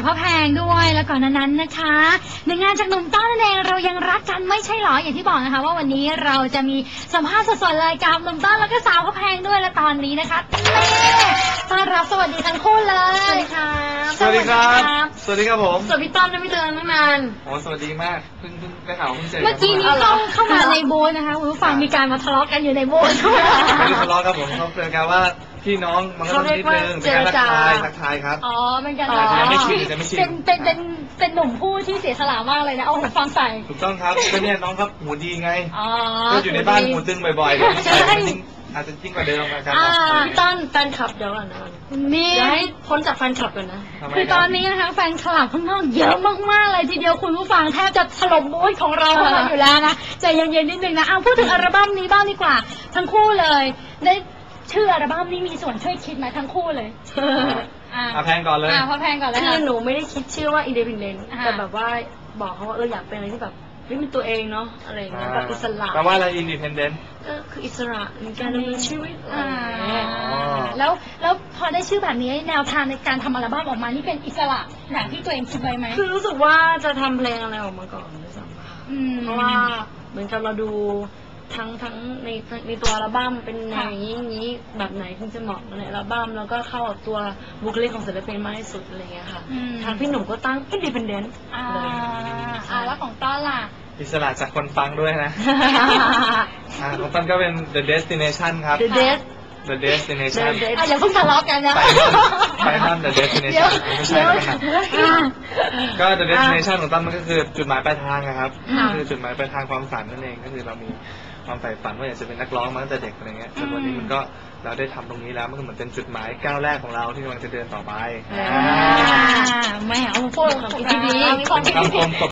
านจากพ่อแพงด้วยแล้วก่อนหนานั้นนะคะหนึ่งงานจากหนุ่มต้อนนั่นเองเรายังรักกันไม่ใช่หรออย่างที่บอกนะคะ ว่าวันนี้เราจะมีสัมภาษณ์สดๆเลยกับหนุ่มต้อนแล้วก็สาวพ่อแพงด้วยและตอนนี้นะคะเน่ต้อนรับสวัสดีทั้งคู่เลยสวัสดีครับสวัสดีครับผมสวัสดีพี่ต้อมนะไม่เจอกันตั้งนานโอ้สวัสดีมากเพิ่งเพิ่งได้ข่าวเพิ่งเจอเมื่อกี้นี้เข้าเข้ามาในบูธนะคะคุณผู้ฟังมีการมาทะเลาะกันอยู่ในบูธไม่ได้ทะเลาะครับผมเขาเตือนกันว่า พี่น้องมันก็ต้องนิดนึงเป็นการทักทายทักทายครับ อ๋อเป็นการอ๋อไม่ชินจะไม่ชิน เป็นเป็นเป็นเป็นหนุ่มผู้ที่เสียสละมากเลยนะเอาหูฟังใส่ ถูกต้องครับก็เนี่ยน้องครับหูดีไงอ๋อก็อยู่ในบ้านหูตึงบ่อยๆเดี๋ยวนี้อาจจะยิ่งอาจจะยิ่งกว่าเดิมนะครับอ่าพี่ต้นแฟนคลับเดี๋ยวก่อนนะนี่เดี๋ยวให้พ้นจากแฟนคลับก่อนนะทำไมคือคตรัอบนนี้นะคะแฟนคลับข้างนอกเยอะมากๆเลยทีเดียวคุณผู้ฟังแทบจะถล่มบูธของเรากันอยู่แล้วนะใจเย็นๆนิดนึงนะเอาพูดถึงอัลบั้มนี้บ้างดีกว่า ทั้งคู่เลยได้ ชื่ออัลบั้มนี้มีส่วนช่วยคิดไหมทั้งคู่เลย อ่าเอาแพงก่อนเลย อ่าพอแพงก่อนเลยคืค่ะ อหนูไม่ได้คิดชื่อว่า independent อ่า แต่แบบว่าบอกเขาว่าเอออยากเป็นอะไรที่แบบเฮ้ยเป็นตัวเองเนาะอะไรอย่างเงี้ยแบบอิสระแปลว่าอะไร independent ก็คืออิสระในการดำเนินชีวิตอะไรอ่าอย่างเงี้ย แล้วแล้วพอได้ชื่อแบบนี้แนวทางในการทำอัลบั้มออกมานี่เป็นอิสระอย่างที่ตัวเองคิดไว้ไหมคือรู้สึกว่าจะทำเพลงอะไรออกมาก่อนด้วยซ้ำค่ะอืม เพราะว่าเหมือนกับเราดู ทั้งทั้งในในตัวอัลบั้มเป็นแนวค่ะอย่างนี้อย่างนี้แบบไหนถึงจะเหมาะในอัลบั้มแล้วก็เข้ากับตัวบุคลิกของศิลปินมากที่สุดอะไรเงี้ยค่ะอืม ทางพี่หนุ่มก็ตั้ง independent อ่าเลยอ่าแล้วของต้อนล่ะ อิสระจากคนฟังด้วยนะอ่าของต้นก็เป็น the destination ครับ The Dead the destination The Dead อะอย่าเพิ่งทะเลาะกันนะ ไปห้าม the เดี๋ยว destination ไม่ใช่เดี๋ยวนะครับอ่าก็ the destination ของตั้มมันก็คือจุดหมายปลายทางนะครับ ค่ะ คือจุดหมายปลายทางความฝันนั่นเองก็คือเรามี ความใฝ่ฝันว่าอยากจะเป็นนักร้องมาตั้งแต่เด็กอะไรเงี้ยจนวันนี้มันก็เราได้ทำตรงนี้แล้วมันก็เหมือนเป็นจุดหมายก้าวแรกของเราที่กำลังจะเดินต่อไปอ่าอ่าไม่เอาพูดของพีทีวีคำคมตบ